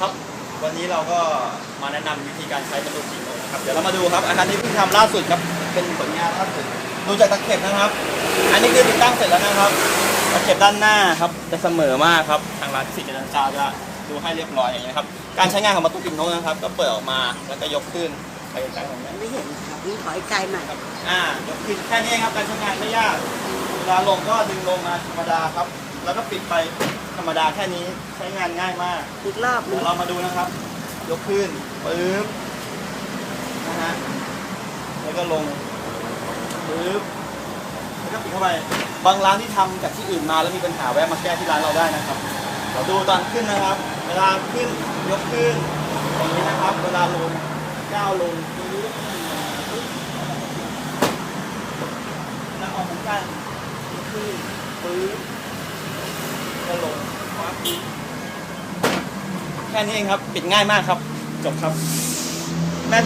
ครับ วันนี้เราก็มาแนะนำวิธีการใช้ประตูจีโนนะครับ เดี๋ยวเรามาดูครับ อาคารที่เพิ่งทำล่าสุดครับ เป็นผลงานล่าสุด ดูจากตะเข็บนะครับ อันนี้คือติดตั้งเสร็จแล้วนะครับ ตะเข็บด้านหน้าครับ จะเสมอมากครับ ทางร้านที่สิทธิ์เจริญกาวจะดูให้เรียบร้อยอย่างนี้ยนะครับ การใช้งานของประตูจีโนนะครับ ก็เปิดออกมาแล้วก็ยกขึ้นไปไกลๆตรงนี้ไม่เห็นครับนี่ถอยไกลหน่อยครับอ่ายกขึ้นแค่นี้เองครับ การใช้งานไม่ยาก เวลาลงก็ดึงลงมาธรรมดาครับ แล้วก็ปิดไปธรรมดาแค่นี้ใช้งานง่ายมากอีกรอบหนึเดี๋งยวเรามาดูนะครับ ยกขึ้นปึ๊บนะฮะแล้วก็ลงปึ๊บแล้วก็ปิดเข้าไปบางร้านที่ทำจากที่อื่นมาแล้วมีปัญหาแวะมาแก้ที่ร้านเราได้นะครับเดี๋ยวดูตอนขึ้นนะครับ เวลาขึ้นยกขึ้นอย่างนี้นะครับ เวลาลงก้าวลงปึ๊บแล้วออกเหมือนกันยกขึ้นปึ๊บก็ลงปั๊บ แค่นี้เองครับ ปิดง่ายมากครับ จบครับแม่